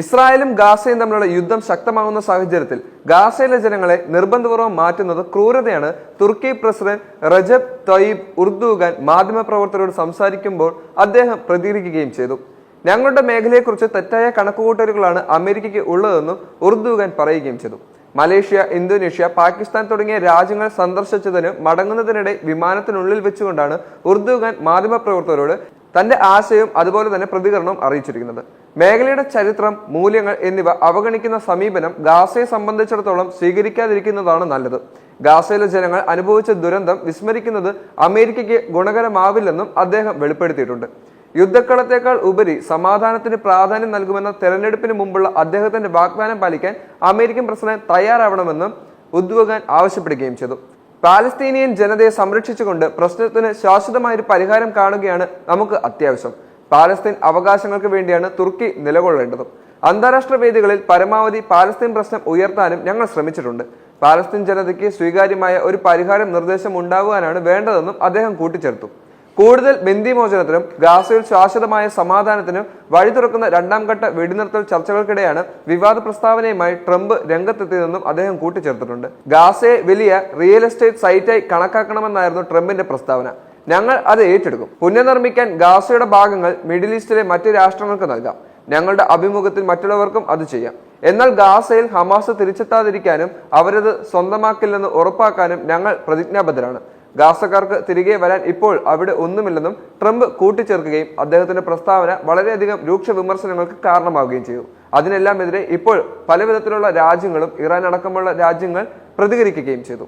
ഇസ്രായേലും ഗാസയും തമ്മിലുള്ള യുദ്ധം ശക്തമാകുന്ന സാഹചര്യത്തിൽ ഗാസയിലെ ജനങ്ങളെ നിർബന്ധപൂർവം മാറ്റുന്നത് ക്രൂരതയാണ്. തുർക്കി പ്രസിഡന്റ് റജബ് തയ്യിബ് ഉർദുഖാൻ മാധ്യമപ്രവർത്തകരോട് സംസാരിക്കുമ്പോൾ അദ്ദേഹം പ്രതികരിക്കുകയും ചെയ്തു. ഞങ്ങളുടെ മേഖലയെക്കുറിച്ച് തെറ്റായ കണക്കുകൂട്ടലുകളാണ് അമേരിക്കയ്ക്ക് ഉള്ളതെന്നും ഉർദുഖാൻ പറയുകയും ചെയ്തു. മലേഷ്യ ഇന്തോനേഷ്യ പാകിസ്ഥാൻ തുടങ്ങിയ രാജ്യങ്ങൾ സന്ദർശിച്ചതിന് മടങ്ങുന്നതിനിടെ വിമാനത്തിനുള്ളിൽ വെച്ചുകൊണ്ടാണ് ഉർദുഖാൻ മാധ്യമപ്രവർത്തകരോട് തന്റെ ആശയം അതുപോലെ തന്നെ പ്രതികരണവും അറിയിച്ചിരിക്കുന്നത്. മേഖലയുടെ ചരിത്രം മൂല്യങ്ങൾ എന്നിവ അവഗണിക്കുന്ന സമീപനം ഗാസയെ സംബന്ധിച്ചിടത്തോളം സ്വീകരിക്കാതിരിക്കുന്നതാണ് നല്ലത്. ഗാസയിലെ ജനങ്ങൾ അനുഭവിച്ച ദുരന്തം വിസ്മരിക്കുന്നത് അമേരിക്കയ്ക്ക് ഗുണകരമാവില്ലെന്നും അദ്ദേഹം വെളിപ്പെടുത്തിയിട്ടുണ്ട്. യുദ്ധക്കളത്തേക്കാൾ ഉപരി സമാധാനത്തിന് പ്രാധാന്യം നൽകുമെന്ന തെരഞ്ഞെടുപ്പിന് മുമ്പുള്ള അദ്ദേഹത്തിന്റെ വാഗ്ദാനം പാലിക്കാൻ അമേരിക്കൻ പ്രസിഡന്റ് തയ്യാറാവണമെന്നും ഉദ്വഗാൻ ആവശ്യപ്പെടുകയും ചെയ്തു. പാലസ്തീനിയൻ ജനതയെ സംരക്ഷിച്ചുകൊണ്ട് പ്രശ്നത്തിന് ശാശ്വതമായ ഒരു പരിഹാരം കാണുകയാണ് നമുക്ക് അത്യാവശ്യം. പാലസ്തീൻ അവകാശങ്ങൾക്ക് വേണ്ടിയാണ് തുർക്കി നിലകൊള്ളേണ്ടതും. അന്താരാഷ്ട്ര വേദികളിൽ പരമാവധി പാലസ്തീൻ പ്രശ്നം ഉയർത്താനും ഞങ്ങൾ ശ്രമിച്ചിട്ടുണ്ട്. പാലസ്തീൻ ജനതയ്ക്ക് സ്വീകാര്യമായ ഒരു പരിഹാരം നിർദ്ദേശം ഉണ്ടാകുവാനാണ് വേണ്ടതെന്നും അദ്ദേഹം കൂട്ടിച്ചേർത്തു. കൂടുതൽ ബന്ദിമോചനത്തിനും ഗാസയിൽ ശാശ്വതമായ സമാധാനത്തിനും വഴി തുറക്കുന്ന രണ്ടാം ഘട്ട വെടിനിർത്തൽ ചർച്ചകൾക്കിടെയാണ് വിവാദ പ്രസ്താവനയുമായി ട്രംപ് രംഗത്തെത്തിയതെന്നും അദ്ദേഹം കൂട്ടിച്ചേർത്തിട്ടുണ്ട്. ഗാസയെ വലിയ റിയൽ എസ്റ്റേറ്റ് സൈറ്റായി കണക്കാക്കണമെന്നായിരുന്നു ട്രംപിന്റെ പ്രസ്താവന. ഞങ്ങൾ അത് ഏറ്റെടുക്കും. പുനർനിർമ്മിക്കാൻ ഗാസയുടെ ഭാഗങ്ങൾ മിഡിൽ ഈസ്റ്റിലെ മറ്റു രാഷ്ട്രങ്ങൾക്ക് നൽകാം. ഞങ്ങളുടെ അഭിമുഖത്തിൽ മറ്റുള്ളവർക്കും അത് ചെയ്യാം. എന്നാൽ ഗാസയിൽ ഹമാസ് തിരിച്ചെത്താതിരിക്കാനും അവരത് സ്വന്തമാക്കില്ലെന്ന് ഉറപ്പാക്കാനും ഞങ്ങൾ പ്രതിജ്ഞാബദ്ധരാണ്. ഗാസക്കാർക്ക് തിരികെ വരാൻ ഇപ്പോൾ അവിടെ ഒന്നുമില്ലെന്നും ട്രംപ് കൂട്ടിച്ചേർക്കുകയും അദ്ദേഹത്തിന്റെ പ്രസ്താവന വളരെയധികം രൂക്ഷ വിമർശനങ്ങൾക്ക് കാരണമാവുകയും ചെയ്തു. അതിനെല്ലാം എതിരെ ഇപ്പോൾ പലവിധത്തിലുള്ള രാജ്യങ്ങളും ഇറാൻ അടക്കമുള്ള രാജ്യങ്ങൾ പ്രതികരിക്കുകയും ചെയ്തു.